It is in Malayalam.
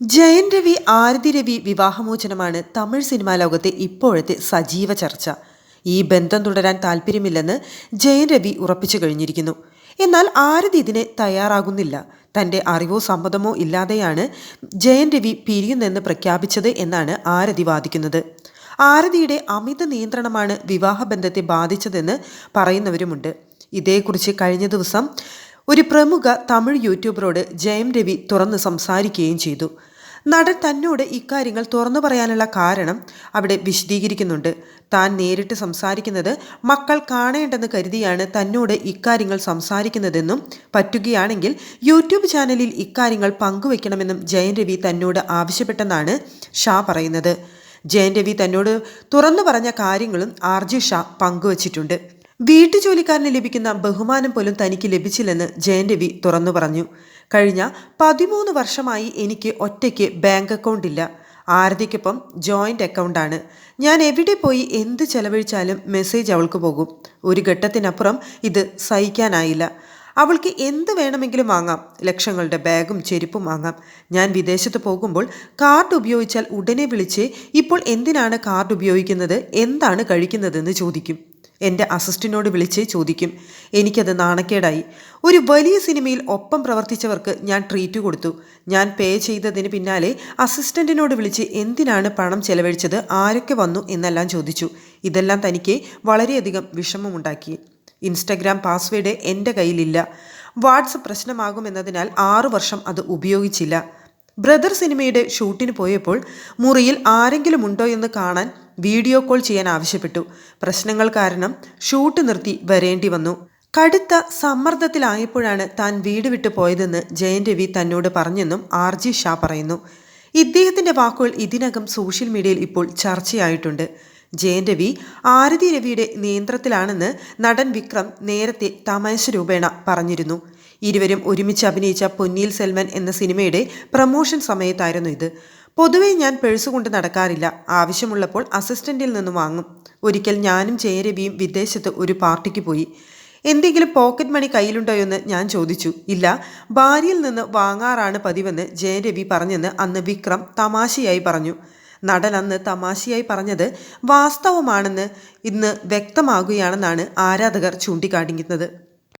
ജയൻ രവി ആരതി രവി വിവാഹമോചനമാണ് തമിഴ് സിനിമാ ലോകത്തെ ഇപ്പോഴത്തെ സജീവ ചർച്ച. ഈ ബന്ധം തുടരാൻ താല്പര്യമില്ലെന്ന് ജയൻ രവി ഉറപ്പിച്ചു കഴിഞ്ഞിരിക്കുന്നു. എന്നാൽ ആരതി ഇതിന് തയ്യാറാകുന്നില്ല. തന്റെ അറിവോ സമ്മതമോ ഇല്ലാതെയാണ് ജയൻ രവി പിരിയുന്നെന്ന് പ്രഖ്യാപിച്ചത് എന്നാണ് ആരതി വാദിക്കുന്നത്. ആരതിയുടെ അമിത നിയന്ത്രണമാണ് വിവാഹബന്ധത്തെ ബാധിച്ചതെന്ന് പറയുന്നവരുമുണ്ട്. ഇതേക്കുറിച്ച് കഴിഞ്ഞ ദിവസം ഒരു പ്രമുഖ തമിഴ് യൂട്യൂബറോട് ജയം രവി തുറന്ന് സംസാരിക്കുകയും ചെയ്തു. നടൻ തന്നോട് ഇക്കാര്യങ്ങൾ തുറന്നു പറയാനുള്ള കാരണം അവിടെ വിശദീകരിക്കുന്നുണ്ട്. താൻ നേരിട്ട് സംസാരിക്കുന്നത് മക്കൾ കാണേണ്ടെന്ന് കരുതിയാണ് തന്നോട് ഇക്കാര്യങ്ങൾ സംസാരിക്കുന്നതെന്നും പറ്റുകയാണെങ്കിൽ യൂട്യൂബ് ചാനലിൽ ഇക്കാര്യങ്ങൾ പങ്കുവെക്കണമെന്നും ജയൻ രവി തന്നോട് ആവശ്യപ്പെട്ടെന്നാണ് ഷാ പറയുന്നത്. ജയൻ രവി തന്നോട് തുറന്നു പറഞ്ഞ കാര്യങ്ങളും ആർ ജി ഷാ പങ്കുവച്ചിട്ടുണ്ട്. വീട്ടുജോലിക്കാരന് ലഭിക്കുന്ന ബഹുമാനം പോലും തനിക്ക് ലഭിച്ചില്ലെന്ന് ജയൻ രവി തുറന്നു പറഞ്ഞു. കഴിഞ്ഞ പതിമൂന്ന് വർഷമായി എനിക്ക് ഒറ്റയ്ക്ക് ബാങ്ക് അക്കൗണ്ട് ഇല്ല. ആരതിക്കൊപ്പം ജോയിന്റ് അക്കൗണ്ടാണ് ഞാൻ എവിടെ പോയി എന്ത് ചെലവഴിച്ചാലും മെസ്സേജ് അവൾക്ക് പോകും. ഒരു ഘട്ടത്തിനപ്പുറം ഇത് സഹിക്കാനായില്ല. അവൾക്ക് എന്ത് വേണമെങ്കിലും വാങ്ങാം. ലക്ഷങ്ങളുടെ ബാഗും ചെരുപ്പും വാങ്ങാം. ഞാൻ വിദേശത്ത് പോകുമ്പോൾ കാർഡ് ഉപയോഗിച്ചാൽ ഉടനെ വിളിച്ച് ഇപ്പോൾ എന്തിനാണ് കാർഡ് ഉപയോഗിക്കുന്നത്? എന്താണ് കഴിക്കുന്നതെന്ന് ചോദിക്കും. എന്റെ അസിസ്റ്റന്റോട് വിളിച്ച് ചോദിക്കും. എനിക്കത് നാണക്കേടായി. ഒരു വലിയ സിനിമയിൽ ഒപ്പം പ്രവർത്തിച്ചവർക്ക് ഞാൻ ട്രീറ്റ് കൊടുത്തു. ഞാൻ പേ ചെയ്തതിന് പിന്നാലെ അസിസ്റ്റന്റിനോട് വിളിച്ച് എന്തിനാണ് പണം ചെലവഴിച്ചത് ആരൊക്കെ വന്നു എന്നെല്ലാം ചോദിച്ചു. ഇതെല്ലാം തനിക്ക് വളരെയധികം വിഷമമുണ്ടാക്കി. ഇൻസ്റ്റഗ്രാം പാസ്വേഡ് എന്റെ കയ്യിലില്ല. വാട്സപ്പ് പ്രശ്നമാകുമെന്നതിനാൽ ആറു വർഷം അത് ഉപയോഗിച്ചില്ല. ബ്രദർ സിനിമയുടെ ഷൂട്ടിന് പോയപ്പോൾ മുറിയിൽ ആരെങ്കിലും ഉണ്ടോ എന്ന് കാണാൻ വീഡിയോ കോൾ ചെയ്യാൻ ആവശ്യപ്പെട്ടു. പ്രശ്നങ്ങൾ കാരണം ഷൂട്ട് നിർത്തി വരേണ്ടി വന്നു. കടുത്ത സമ്മർദ്ദത്തിലായപ്പോഴാണ് താൻ വീട് വിട്ടു പോയതെന്ന് ജയൻ രവി തന്നോട് പറഞ്ഞെന്നും ആർ ജി ഷാ പറയുന്നു. ഇദ്ദേഹത്തിന്റെ വാക്കുകൾ ഇതിനകം സോഷ്യൽ മീഡിയയിൽ ഇപ്പോൾ ചർച്ചയായിട്ടുണ്ട്. ജയൻ രവി ആരതി രവിയുടെ നിയന്ത്രണത്തിലാണെന്ന് നടൻ വിക്രം നേരത്തെ തമാശ രൂപേണ പറഞ്ഞിരുന്നു. ഇരുവരും ഒരുമിച്ച് അഭിനയിച്ച പൊന്നിയിൽ സെൽവൻ എന്ന സിനിമയുടെ പ്രമോഷൻ സമയത്തായിരുന്നു ഇത്. പൊതുവേ ഞാൻ പേഴ്സ് കൊണ്ട് നടക്കാറില്ല. ആവശ്യമുള്ളപ്പോൾ അസിസ്റ്റന്റിൽ നിന്ന് വാങ്ങും. ഒരിക്കൽ ഞാനും ജയരവിയും വിദേശത്ത് ഒരു പാർട്ടിക്ക് പോയി. എന്തെങ്കിലും പോക്കറ്റ് മണി കയ്യിലുണ്ടോ എന്ന് ഞാൻ ചോദിച്ചു. ഇല്ല ഭാര്യയിൽ നിന്ന് വാങ്ങാറാണ് പതിവെന്ന് ജയരവി പറഞ്ഞെന്ന് അന്ന് വിക്രം തമാശയായി പറഞ്ഞു. നടൻ അന്ന് തമാശയായി പറഞ്ഞത് വാസ്തവമാണെന്ന് ഇന്ന് വ്യക്തമാകുകയാണെന്നാണ് ആരാധകർ ചൂണ്ടിക്കാണിക്കുന്നത്.